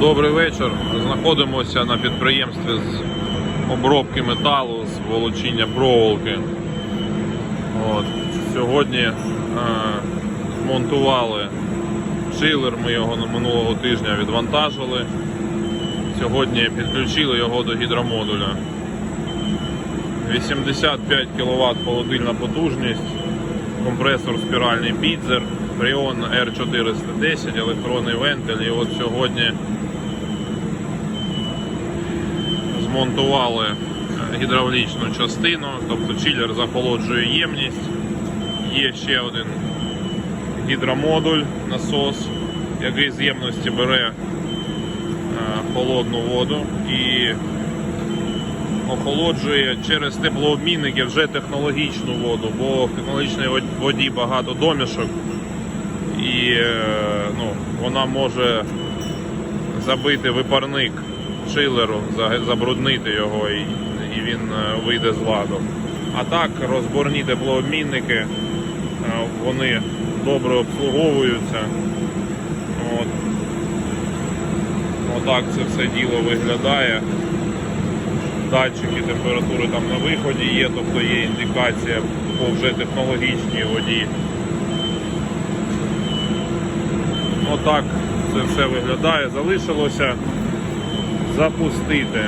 Добрий вечір. Знаходимося на підприємстві з обробки металу, з волочіння проволоки. От. Сьогодні е, змонтували чилер, ми його минулого тижня відвантажили. Сьогодні підключили його до гідромодуля. 85 кВт холодильна потужність, компресор спіральний Підзер, Freon R410, електронний вентиль. І от сьогодні змонтували е, гідравлічну частину, тобто чилер захолоджує ємність. Є ще один гідромодуль, насос, який з ємності бере е, холодну воду і охолоджує через теплообмінники вже технологічну воду, бо в технологічній воді багато домішок і е, ну, вона може забити випарник чилеру, забруднити його і, і він е, вийде з ладу. А так розборні теплообмінники, е, вони добре обслуговуються. От. Отак це все діло виглядає. Датчики температури там на виході є, тобто є індикація по вже технологічній воді. Отак це все виглядає. Залишилося запустити.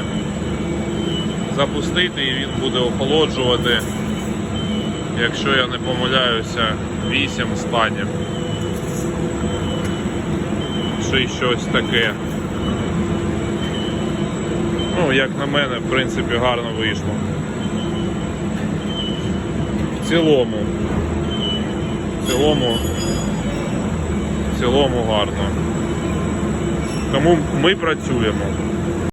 Запустити і він буде охолоджувати, якщо я не помиляюся, 8 станів. Чи щось таке. Ну, як на мене, в принципі, гарно вийшло. В цілому. В цілому. В цілому гарно. Тому ми працюємо.